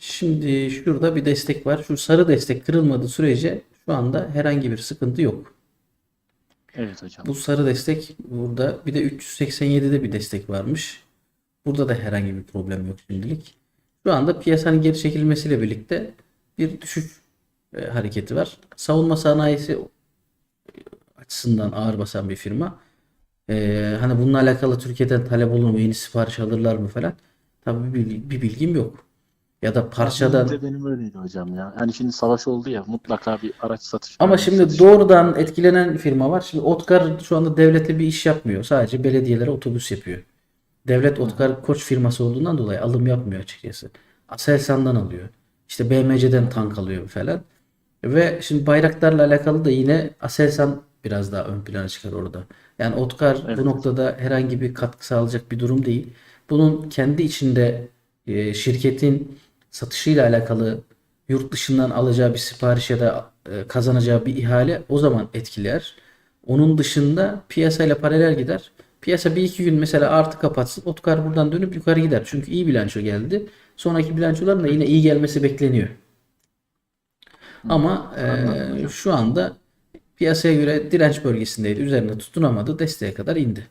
Şimdi şurada bir destek var. Şu sarı destek kırılmadığı sürece şu anda herhangi bir sıkıntı yok. Evet hocam. Bu sarı destek burada. Bir de 387'de bir destek varmış. Burada da herhangi bir problem yok şimdilik. Şu anda piyasanın geri çekilmesiyle birlikte bir düşüş e, hareketi var. Savunma sanayisi açısından ağır basan bir firma. E, hani bununla alakalı Türkiye'den talep olur mu, yeni sipariş alırlar mı falan. Tabii bir, bir bilgim yok. Ya da parçadan Benim de benim öyleydi hocam ya. Yani şimdi savaş oldu ya mutlaka bir araç satış. Ama araç şimdi satış- doğrudan etkilenen firma var. Şimdi Otkar şu anda devlete bir iş yapmıyor. Sadece belediyelere otobüs yapıyor. Devlet Otkar Koç firması olduğundan dolayı alım yapmıyor açıkçası. Aselsan'dan alıyor. İşte BMC'den tank alıyor falan. Ve şimdi bayraklarla alakalı da yine Aselsan biraz daha ön plana çıkar orada. Yani Otkar Evet. bu noktada herhangi bir katkı sağlayacak bir durum değil. Bunun kendi içinde e, şirketin satışıyla alakalı yurt dışından alacağı bir sipariş ya da e, kazanacağı bir ihale o zaman etkiler. Onun dışında piyasayla paralel gider. Piyasa bir iki gün mesela artı kapatsın. Otkar buradan dönüp yukarı gider. Çünkü iyi bilanço geldi. Sonraki bilançoların da yine iyi gelmesi bekleniyor. Ama e, şu anda piyasaya göre direnç bölgesindeydi. Üzerine tutunamadı. Desteğe kadar indi.